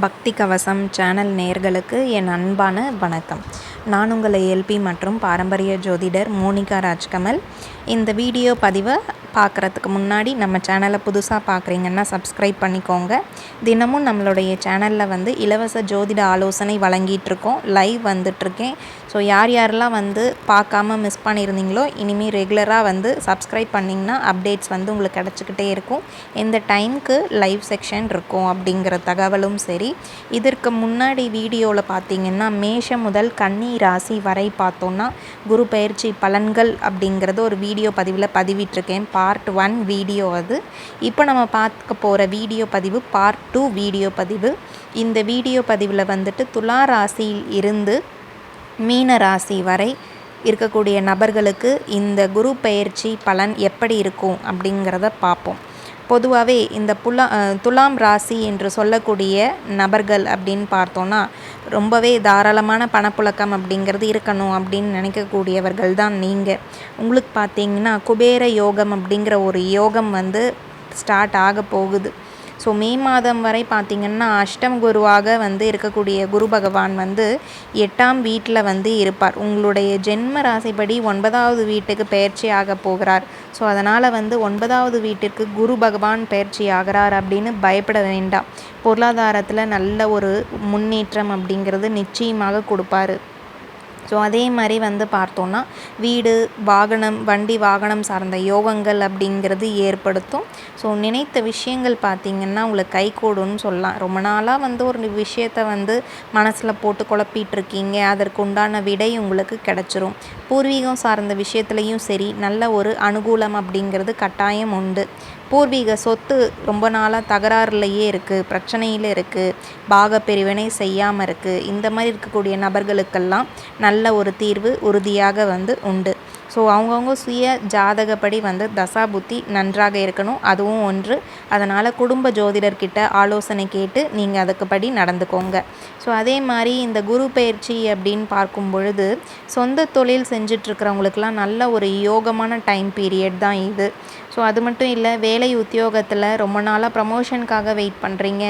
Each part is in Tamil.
பக்தி கவசம் சேனல் நேர்களுக்கு என் அன்பான வணக்கம். நான் உங்கள் எல்பி மற்றும் பாரம்பரிய ஜோதிடர் மோனிகா ராஜ்கமல். இந்த வீடியோ பதிவை பார்க்குறதுக்கு முன்னாடி நம்ம சேனலை புதுசாக பார்க்குறீங்கன்னா சப்ஸ்கிரைப் பண்ணிக்கோங்க. தினமும் நம்மளுடைய சேனலில் வந்து இலவச ஜோதிட ஆலோசனை வழங்கிட்டுருக்கோம். லைவ் வந்துட்ருக்கேன் ஸோ யார் யாரெல்லாம் வந்து பார்க்காம மிஸ் பண்ணியிருந்தீங்களோ இனிமேல் ரெகுலராக வந்து சப்ஸ்கிரைப் பண்ணிங்கன்னா அப்டேட்ஸ் வந்து உங்களுக்கு கிடச்சிக்கிட்டே இருக்கும். எந்த டைமுக்கு லைவ் செக்ஷன் இருக்கும் அப்படிங்கிற தகவலும் சரி. இதற்கு முன்னாடி வீடியோவில் பார்த்தீங்கன்னா மேஷம் முதல் கன்னி ராசி வரை பார்த்தோன்னா குரு பயிற்சி பலன்கள் அப்படிங்கிறது ஒரு வீடியோ வீடியோ பதிவில் பதிவிட்டிருக்கேன். பார்ட் ஒன் வீடியோ அது. இப்போ நம்ம பார்க்க போகிற வீடியோ பதிவு பார்ட் டூ வீடியோ பதிவு. இந்த வீடியோ பதிவில் வந்துட்டு துலா ராசியில் இருந்து மீன ராசி வரை இருக்கக்கூடிய நபர்களுக்கு இந்த குரு பயிற்சி பலன் எப்படி இருக்கும் அப்படிங்கிறத பார்ப்போம். பொதுவாகவே இந்த புலா துலாம் ராசி என்று சொல்லக்கூடிய நபர்கள் அப்படின்னு பார்த்தோன்னா ரொம்பவே தாராளமான பணப்புழக்கம் அப்படிங்கிறது இருக்கணும் அப்படின்னு நினைக்கக்கூடியவர்கள் தான் நீங்கள் உங்களுக்கு பார்த்தீங்கன்னா குபேர யோகம் அப்படிங்கிற ஒரு யோகம் வந்து ஸ்டார்ட் ஆக போகுது. ஸோ மே மாதம் வரை பார்த்திங்கன்னா அஷ்டம் குருவாக வந்து இருக்கக்கூடிய குரு பகவான் வந்து எட்டாம் வீட்டில் வந்து இருப்பார். உங்களுடைய ஜென்ம ராசிப்படி ஒன்பதாவது வீட்டுக்கு பயிற்சி ஆக போகிறார். ஸோ அதனால் வந்து ஒன்பதாவது வீட்டிற்கு குரு பகவான் பயிற்சி ஆகிறார் அப்படின்னு பயப்பட வேண்டாம். பொருளாதாரத்தில் நல்ல ஒரு முன்னேற்றம் அப்படிங்கிறது நிச்சயமாக கொடுப்பாரு. ஸோ அதே மாதிரி வந்து பார்த்தோன்னா வீடு வாகனம் வண்டி வாகனம் சார்ந்த யோகங்கள் அப்படிங்கிறது ஏற்படுத்தும். ஸோ நினைத்த விஷயங்கள் பார்த்திங்கன்னா உங்களுக்கு கைகூடும்னு சொல்லலாம். ரொம்ப நாளாக வந்து ஒரு விஷயத்த வந்து மனசில் போட்டு குழப்பிட்டுருக்கீங்க. அதற்கு உண்டான விடை உங்களுக்கு கிடச்சிரும். பூர்வீகம் சார்ந்த விஷயத்துலையும் சரி நல்ல ஒரு அனுகூலம் அப்படிங்கிறது கட்டாயம் உண்டு. பூர்வீக சொத்து ரொம்ப நாளாக தகராறுலையே இருக்குது பிரச்சனையில் இருக்குது பாக பிரிவினை செய்யாமல் இருக்குது இந்த மாதிரி இருக்கக்கூடிய நபர்களுக்கெல்லாம் நல்ல ஒரு தீர்வு உறுதியாக வந்து உண்டு. ஸோ அவங்கவுங்க சுய ஜாதகப்படி வந்து தசா புத்தி நன்றாக இருக்கணும். அதுவும் ஒன்று. அதனால் குடும்ப ஜோதிடர்கிட்ட ஆலோசனை கேட்டு நீங்கள் அதுக்குப்படி நடந்துக்கோங்க. ஸோ அதே மாதிரி இந்த குரு பயிற்சி அப்படின்னு பார்க்கும் பொழுது சொந்த தொழில் செஞ்சிட்ருக்கிறவங்களுக்கெல்லாம் நல்ல ஒரு யோகமான டைம் பீரியட் தான் இது. ஸோ அது மட்டும் இல்லை வேலை உத்தியோகத்தில் ரொம்ப நாளாக ப்ரமோஷனுக்காக வெயிட் பண்ணுறீங்க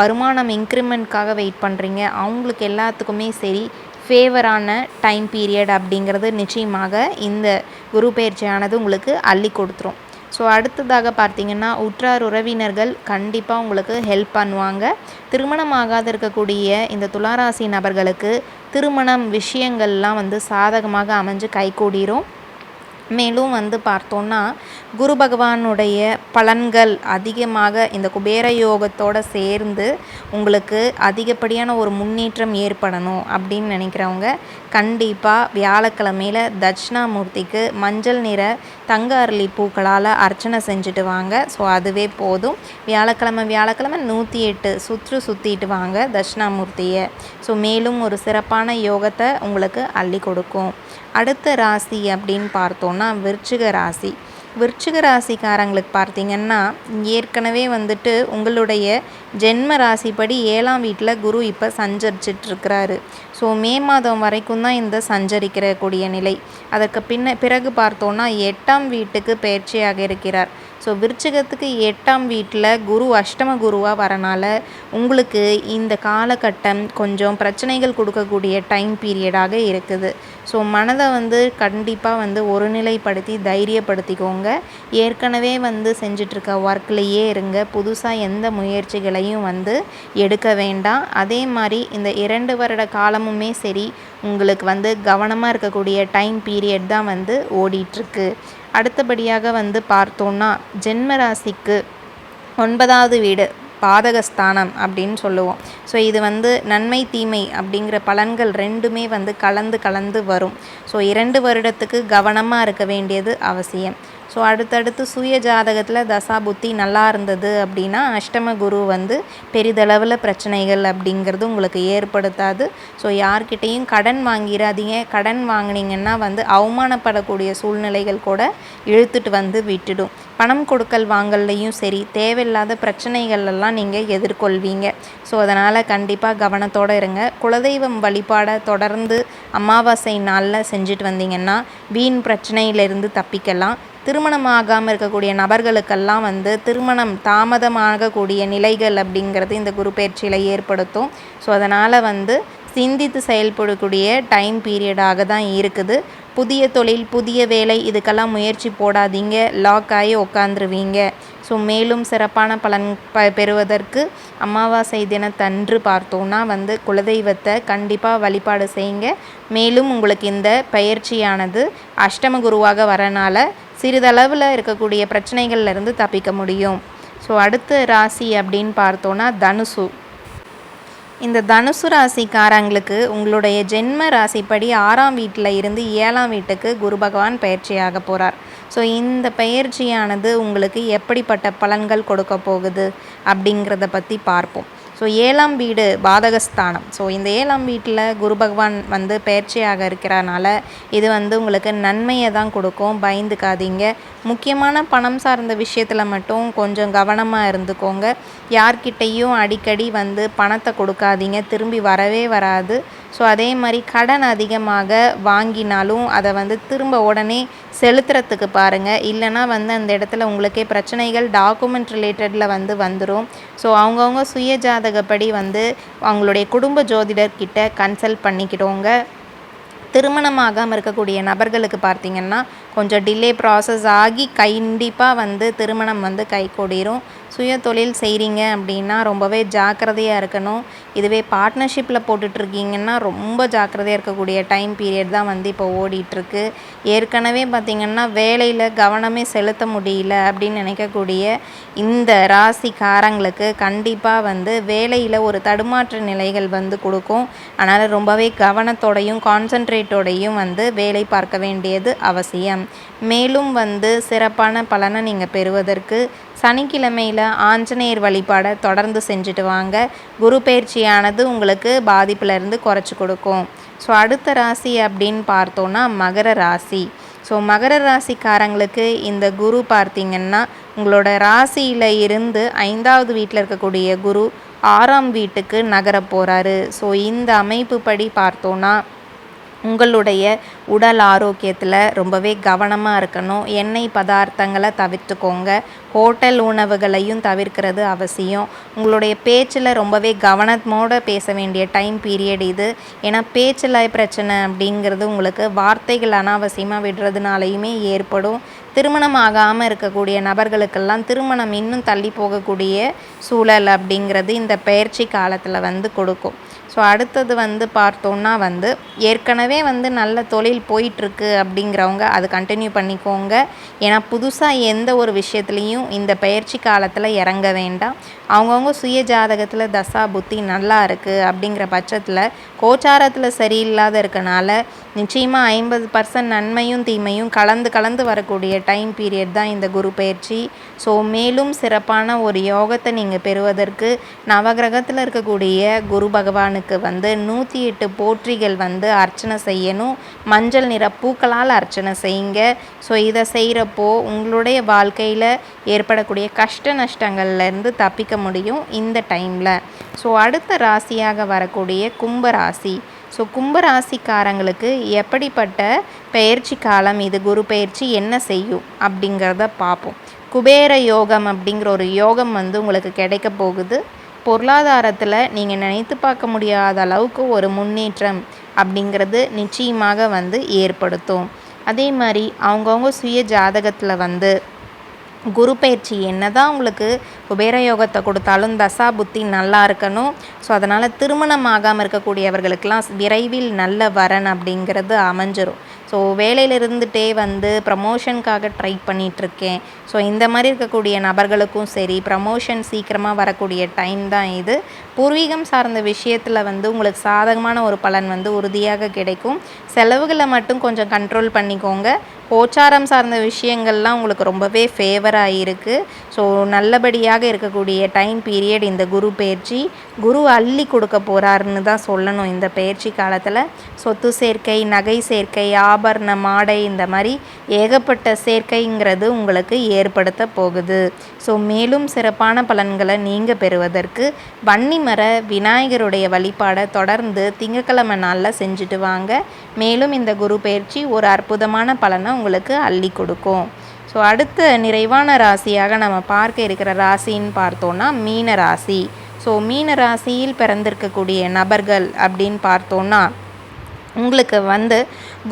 வருமானம் இன்க்ரிமெண்ட்காக வெயிட் பண்ணுறீங்க அவங்களுக்கு எல்லாத்துக்குமே சரி. ஃபேவரான டைம் பீரியட் அப்படிங்கிறது நிச்சயமாக இந்த குரு பயிற்சியானது உங்களுக்கு அள்ளி கொடுத்துரும். ஸோ அடுத்ததாக பார்த்தீங்கன்னா உற்றார் உறவினர்கள் கண்டிப்பாக உங்களுக்கு ஹெல்ப் பண்ணுவாங்க. திருமணமாகாத இருக்கக்கூடிய இந்த துளாராசி நபர்களுக்கு திருமணம் விஷயங்கள்லாம் வந்து சாதகமாக அமைஞ்சு கைகூடிரும். மேலும் வந்து பார்த்தோன்னா குரு பகவானுடைய பலன்கள் அதிகமாக இந்த குபேர யோகத்தோடு சேர்ந்து உங்களுக்கு அதிகப்படியான ஒரு முன்னேற்றம் ஏற்படணும் அப்படின்னு நினைக்கிறவங்க கண்டிப்பாக வியாழக்கிழமையில் தட்சிணாமூர்த்திக்கு மஞ்சள் நிற தங்க அரளி பூக்களால் அர்ச்சனை செஞ்சுட்டு வாங்க. ஸோ அதுவே போதும். வியாழக்கிழமை வியாழக்கிழமை நூற்றி எட்டு சுற்று சுற்றிட்டு வாங்க தட்சிணாமூர்த்தியை. ஸோ மேலும் ஒரு சிறப்பான யோகத்தை உங்களுக்கு அள்ளி கொடுக்கும். அடுத்த ராசி அப்படின்னு பார்த்தோன்னா விருச்சிக ராசி. விருச்சிக ராசிக்காரங்களுக்கு பார்த்தீங்கன்னா ஏற்கனவே வந்துட்டு உங்களுடைய ஜென்ம ராசிப்படி ஏழாம் வீட்டில் குரு இப்போ சஞ்சரிச்சிட்ருக்கிறாரு. ஸோ மே மாதம் வரைக்கும் தான் இந்த சஞ்சரிக்கிற கூடிய நிலை. அதற்கு பின்ன பிறகு பார்த்தோன்னா எட்டாம் வீட்டுக்கு பயிற்சியாக இருக்கிறார். ஸோ விருச்சிகத்துக்கு எட்டாம் வீட்டில் குரு அஷ்டம குருவாக வரனால உங்களுக்கு இந்த காலகட்டம் கொஞ்சம் பிரச்சனைகள் கொடுக்கக்கூடிய டைம் பீரியடாக இருக்குது. ஸோ மனதை வந்து கண்டிப்பாக வந்து ஒருநிலைப்படுத்தி தைரியப்படுத்திக்கோங்க. ஏற்கனவே வந்து செஞ்சிட்ருக்க ஒர்க்லேயே இருங்க. புதுசாக எந்த முயற்சிகளையும் வந்து எடுக்க வேண்டாம். அதே மாதிரி இந்த இரண்டு வருட காலமுமே சரி உங்களுக்கு வந்து கவனமாக இருக்கக்கூடிய டைம் பீரியட் தான் வந்து ஓடிட்டுருக்கு அடுத்தபடியாக வந்து பார்த்தோன்னா ஜென்ம ராசிக்கு ஒன்பதாவது வீடு பாதகஸ்தானம் அப்படின்னு சொல்லுவோம். ஸோ இது வந்து நன்மை தீமை அப்படிங்கிற பலன்கள் ரெண்டுமே வந்து கலந்து கலந்து வரும். ஸோ இரண்டு வருடத்துக்கு கவனமாக இருக்க வேண்டியது அவசியம். ஸோ அடுத்தடுத்து சுய ஜாதகத்தில் தசா புத்தி நல்லா இருந்தது அப்படின்னா அஷ்டம குரு வந்து பெரிதளவில் பிரச்சனைகள் அப்படிங்கிறது உங்களுக்கு ஏற்படுத்தாது. ஸோ யார்கிட்டேயும் கடன் வாங்கிடாதீங்க கடன் வாங்கினீங்கன்னா வந்து அவமானப்படக்கூடிய சூழ்நிலைகள் கூட இழுத்துட்டு வந்து விட்டுடும். பணம் கொடுக்கல் வாங்கல்லையும் சரி தேவையில்லாத பிரச்சனைகள் எல்லாம் நீங்கள் எதிர்கொள்வீங்க. ஸோ அதனால் கண்டிப்பாக கவனத்தோடு இருங்க. குலதெய்வம் வழிபாடை தொடர்ந்து அமாவாசை நாளில் செஞ்சுட்டு வந்தீங்கன்னா வீண் பிரச்சனையிலிருந்து தப்பிக்கலாம். திருமணம் ஆகாமல் இருக்கக்கூடிய நபர்களுக்கெல்லாம் வந்து திருமணம் தாமதமாகக்கூடிய நிலைகள் அப்படிங்கிறது இந்த குரு பயிற்சியில் ஏற்படுத்தும். ஸோ அதனால் வந்து சிந்தித்து செயல்படக்கூடிய டைம் பீரியடாக தான் இருக்குது. புதிய தொழில் புதிய வேலை இதுக்கெல்லாம் முயற்சி போடாதீங்க. லாக் ஆகி உக்காந்துருவீங்க. ஸோ மேலும் சிறப்பான பலன் ப பெறுவதற்கு அமாவாசை தினத்தன்று பார்த்தோன்னா வந்து குலதெய்வத்தை கண்டிப்பாக வழிபாடு செய்யுங்க. மேலும் உங்களுக்கு இந்த பயிற்சியானது அஷ்டம குருவாக வரனால சிறிதளவில் இருக்கக்கூடிய பிரச்சனைகள்லேருந்து தப்பிக்க முடியும். ஸோ அடுத்த ராசி அப்படின்னு பார்த்தோன்னா தனுசு. இந்த தனுசு ராசிக்காரங்களுக்கு உங்களுடைய ஜென்ம ராசிப்படி ஆறாம் வீட்டில் இருந்து ஏழாம் வீட்டுக்கு குரு பகவான் பயிற்சியாக போகிறார் ஸோ இந்த பயிற்சியானது உங்களுக்கு எப்படிப்பட்ட பலன்கள் கொடுக்க போகுது அப்படிங்கிறத பற்றி பார்ப்போம். ஸோ ஏழாம் வீடு பாதகஸ்தானம். ஸோ இந்த ஏழாம் வீட்டில் குரு பகவான் வந்து பயிற்சியாக இருக்கிறனால இது வந்து உங்களுக்கு நன்மையை தான் கொடுக்கும். பயந்துக்காதீங்க. முக்கியமான பணம் சார்ந்த விஷயத்தில் மட்டும் கொஞ்சம் கவனமாக இருந்துக்கோங்க. யார்கிட்டையும் அடிக்கடி வந்து பணத்தை கொடுக்காதீங்க. திரும்பி வரவே வராது. ஸோ அதே மாதிரி கடன் அதிகமாக வாங்கினாலும் அதை வந்து திரும்ப உடனே செலுத்துறதுக்கு பாருங்கள் இல்லைனா வந்து அந்த இடத்துல உங்களுக்கே பிரச்சனைகள் டாக்குமெண்ட் ரிலேட்டடில் வந்து வந்துடும் ஸோ அவங்கவுங்க சுய ஜாதகப்படி வந்து அவங்களுடைய குடும்ப ஜோதிடர்கிட்ட கன்சல்ட் பண்ணிக்கிட்டோங்க திருமணமாகாமல் இருக்கக்கூடிய நபர்களுக்கு பார்த்திங்கன்னா கொஞ்சம் டிலே ப்ராசஸ் ஆகி கண்டிப்பாக வந்து திருமணம் வந்து கைகூடிரும். சுய தொழில் செய்கிறீங்க அப்படின்னா ரொம்பவே ஜாக்கிரதையாக இருக்கணும். இதுவே பார்ட்னர்ஷிப்பில் போட்டுட்ருக்கீங்கன்னா ரொம்ப ஜாக்கிரதையாக இருக்கக்கூடிய டைம் பீரியட் தான் வந்து இப்போ ஓடிட்டுருக்கு ஏற்கனவே பார்த்திங்கன்னா வேலையில் கவனமே செலுத்த முடியல அப்படின்னு நினைக்கக்கூடிய இந்த ராசிக்காரங்களுக்கு கண்டிப்பாக வந்து வேலையில் ஒரு தடுமாற்ற நிலைகள் வந்து கொடுக்கும். அதனால் ரொம்பவே கவனத்தோடையும் கான்சன்ட்ரேட்டோடையும் வந்து வேலை பார்க்க வேண்டியது அவசியம். மேலும் வந்து சிறப்பான பலனை நீங்கள் பெறுவதற்கு சனிக்கிழமையில் ஆஞ்சநேயர் வழிபாடை தொடர்ந்து செஞ்சுட்டு வாங்க. குரு பயிற்சியானது உங்களுக்கு பாதிப்புலேருந்து குறைச்சி கொடுக்கும். ஸோ அடுத்த ராசி அப்படின்னு பார்த்தோன்னா மகர ராசி. ஸோ மகர ராசிக்காரங்களுக்கு இந்த குரு பார்த்திங்கன்னா உங்களோட ராசியில் இருந்து ஐந்தாவது வீட்டில் இருக்கக்கூடிய குரு ஆறாம் வீட்டுக்கு நகர போகிறாரு ஸோ இந்த அமைப்பு படி பார்த்தோன்னா உங்களுடைய உடல் ஆரோக்கியத்தில் ரொம்பவே கவனமாக இருக்கணும். எண்ணெய் பதார்த்தங்களை தவிர்த்துக்கோங்க. ஹோட்டல் உணவுகளையும் தவிர்க்கிறது அவசியம். உங்களுடைய பேச்சில் ரொம்பவே கவனமோடு பேச வேண்டிய டைம் பீரியட் இது. ஏன்னா பேச்சில் பிரச்சனை அப்படிங்கிறது உங்களுக்கு வார்த்தைகள் அனாவசியமாக விடுறதுனாலையுமே ஏற்படும். திருமணம் ஆகாமல் இருக்கக்கூடிய நபர்களுக்கெல்லாம் திருமணம் இன்னும் தள்ளி போகக்கூடிய சூழல் அப்படிங்கிறது இந்த பயிற்சி காலத்தில் வந்து கொடுக்கும். ஸோ அடுத்தது வந்து பார்த்தோன்னா வந்து ஏற்கனவே வந்து நல்ல தொழில் போயிட்டுருக்கு அப்படிங்கிறவங்க அது கண்டினியூ பண்ணிக்கோங்க. ஏன்னா புதுசாக எந்த ஒரு விஷயத்துலேயும் இந்த பயிற்சி காலத்தில் இறங்க வேண்டாம். அவங்கவுங்க சுய ஜாதகத்தில் தசா புத்தி நல்லா இருக்குது அப்படிங்கிற பட்சத்தில் கோச்சாரத்தில் சரியில்லாத இருக்கனால நிச்சயமாக ஐம்பது பர்சன்ட் நன்மையும் தீமையும் கலந்து கலந்து வரக்கூடிய டைம் பீரியட் தான் இந்த குரு பயிற்சி. ஸோ மேலும் சிறப்பான ஒரு யோகத்தை நீங்கள் பெறுவதற்கு நவகிரகத்தில் இருக்கக்கூடிய குரு பகவானுக்கு வந்து நூற்றி எட்டு போற்றிகள் வந்து அர்ச்சனை செய்யணும். மஞ்சள் நிற பூக்களால் அர்ச்சனை செய்யுங்க. ஸோ இதை செய்கிறப்போ உங்களுடைய வாழ்க்கையில் ஏற்படக்கூடிய கஷ்ட நஷ்டங்கள்லேருந்து தப்பிக்க முடியும் இந்த டைமில். ஸோ அடுத்த ராசியாக வரக்கூடிய கும்பராசி ஸோ கும்பராசிக்காரங்களுக்கு எப்படிப்பட்ட பயிற்சி காலம் இது? குரு பயிற்சி என்ன செய்யும்? அப்படிங்கிறத பார்ப்போம் குபேர யோகம் அப்படிங்கிற ஒரு யோகம் வந்து உங்களுக்கு கிடைக்க போகுது. பொருளாதாரத்தில் நீங்கள் நினைத்து பார்க்க முடியாத அளவுக்கு ஒரு முன்னேற்றம் அப்படிங்கிறது நிச்சயமாக வந்து ஏற்படுத்தும். அதே மாதிரி அவங்கவுங்க சுய ஜாதகத்தில் வந்து குரு பயிற்சி என்ன தான் உங்களுக்கு குபேர யோகத்தை கொடுத்தாலும் தசா புத்தி நல்லா இருக்கணும். ஸோ அதனால் திருமணம் ஆகாமல் இருக்கக்கூடியவர்களுக்கெல்லாம் விரைவில் நல்ல வரன் அப்படிங்கிறது அமைஞ்சிரும். ஸோ வேலையில் இருந்துகிட்டே வந்து ப்ரமோஷனுக்காக ட்ரை பண்ணிகிட்ருக்கேன் ஸோ இந்த மாதிரி இருக்கக்கூடிய நபர்களுக்கும் சரி ப்ரமோஷன் சீக்கிரமாக வரக்கூடிய டைம் தான் இது. பூர்வீகம் சார்ந்த விஷயத்தில் வந்து உங்களுக்கு சாதகமான ஒரு பலன் வந்து உறுதியாக கிடைக்கும். செலவுகளை மட்டும் கொஞ்சம் கண்ட்ரோல் பண்ணிக்கோங்க. கோச்சாரம் சார்ந்த விஷயங்கள்லாம் உங்களுக்கு ரொம்பவே ஃபேவராக இருக்குது ஸோ நல்லபடியாக இருக்கக்கூடிய டைம் பீரியட் இந்த குரு பயிற்சி குரு அள்ளி கொடுக்க போகிறாருன்னு தான் சொல்லணும் இந்த பயிற்சி காலத்தில். சொத்து சேர்க்கை நகை சேர்க்கை ஆபரண மாடை இந்த மாதிரி ஏகப்பட்ட சேர்க்கைங்கிறது உங்களுக்கு ஏற்படுத்த போகுது. ஸோ மேலும் சிறப்பான பலன்களை நீங்கள் பெறுவதற்கு வன்னிமர விநாயகருடைய வழிபாடை தொடர்ந்து திங்கக்கிழமை நாளில் செஞ்சுட்டு வாங்க. மேலும் இந்த குரு பயிற்சி ஒரு அற்புதமான பலனை உங்களுக்கு அள்ளி கொடுக்கும். ஸோ அடுத்த நிறைவான ராசியாக நம்ம பார்க்க இருக்கிற ராசின்னு பார்த்தோன்னா மீன ராசி. ஸோ மீன ராசியில் பிறந்திருக்கக்கூடிய நபர்கள் அப்படின்னு பார்த்தோன்னா உங்களுக்கு வந்து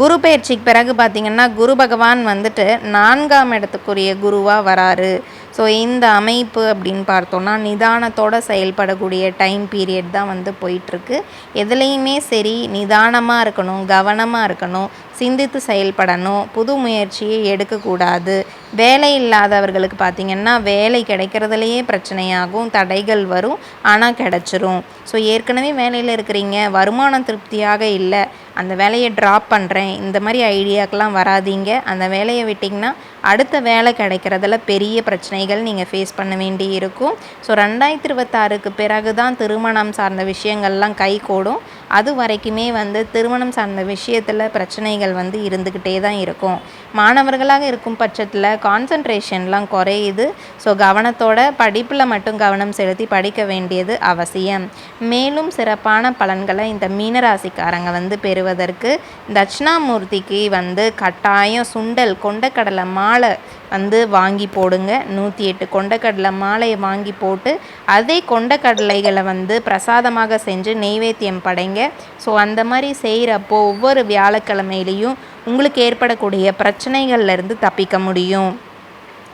குரு பயிற்சிக்கு பிறகு பார்த்திங்கன்னா குரு பகவான் வந்துட்டு நான்காம் இடத்துக்குரிய குருவாக வராரு. ஸோ இந்த அமைப்பு அப்படின்னு பார்த்தோன்னா நிதானத்தோடு செயல்படக்கூடிய டைம் பீரியட் தான் வந்து போயிட்டுருக்கு. எதுலேயுமே சரி நிதானமாக இருக்கணும் கவனமாக இருக்கணும் சிந்தித்து செயல்படணும் புது முயற்சியை எடுக்கக்கூடாது. வேலை இல்லாதவர்களுக்கு பார்த்திங்கன்னா வேலை கிடைக்கிறதுலையே பிரச்சனையாகும் தடைகள் வரும் ஆனால் கிடச்சிரும். ஸோ ஏற்கனவே வேலையில் இருக்கிறீங்க வருமானம் திருப்தியாக இல்லை அந்த வேலையை ட்ராப் பண்ணுறேன் இந்த மாதிரி ஐடியாக்கெலாம் வராதிங்க. அந்த வேலையை விட்டிங்கன்னா அடுத்த வேலை கிடைக்கிறதுல பெரிய பிரச்சனை பிரச்சனைகள் நீங்கள் ஃபேஸ் பண்ண வேண்டி இருக்கும். ஸோ ரெண்டாயிரத்தி இருபத்தாறுக்கு பிறகு தான் திருமணம் சார்ந்த விஷயங்கள்லாம் கை கூடும். அது வரைக்குமே வந்து திருமணம் சார்ந்த விஷயத்தில் பிரச்சனைகள் வந்து இருந்துக்கிட்டே தான் இருக்கும். மாணவர்களாக இருக்கும் பட்சத்தில் கான்சன்ட்ரேஷன்லாம் குறையுது. ஸோ கவனத்தோட படிப்பில் மட்டும் கவனம் செலுத்தி படிக்க வேண்டியது அவசியம். மேலும் சிறப்பான பலன்களை இந்த மீனராசிக்காரங்க வந்து பெறுவதற்கு தட்சிணாமூர்த்திக்கு வந்து கட்டாயம் சுண்டல் கொண்டக்கடலை மாலை வந்து வாங்கி போடுங்க. நூற்றி எட்டு கொண்டக்கடலை மாலையை வாங்கி போட்டு அதே கொண்டக்கடலைகளை வந்து பிரசாதமாக செஞ்சு நெய்வேத்தியம் படைங்க. ஸோ அந்த மாதிரி செய்கிறப்போ ஒவ்வொரு வியாழக்கிழமையிலையும் உங்களுக்கு ஏற்படக்கூடிய பிரச்சனைகள்லேருந்து தப்பிக்க முடியும்.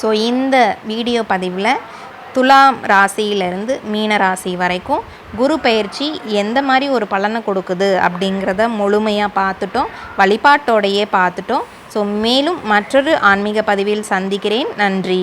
ஸோ இந்த வீடியோ பதிவில் துலாம் ராசியிலேருந்து மீன ராசி வரைக்கும் குரு பயிற்சி எந்த மாதிரி ஒரு பலனை கொடுக்குது அப்படிங்கிறத முழுமையாக பார்த்துட்டோம். வழிபாட்டோடையே பார்த்துட்டோம். ஸோ மேலும் மற்றொரு ஆன்மீக பதிவில் சந்திக்கிறேன். நன்றி.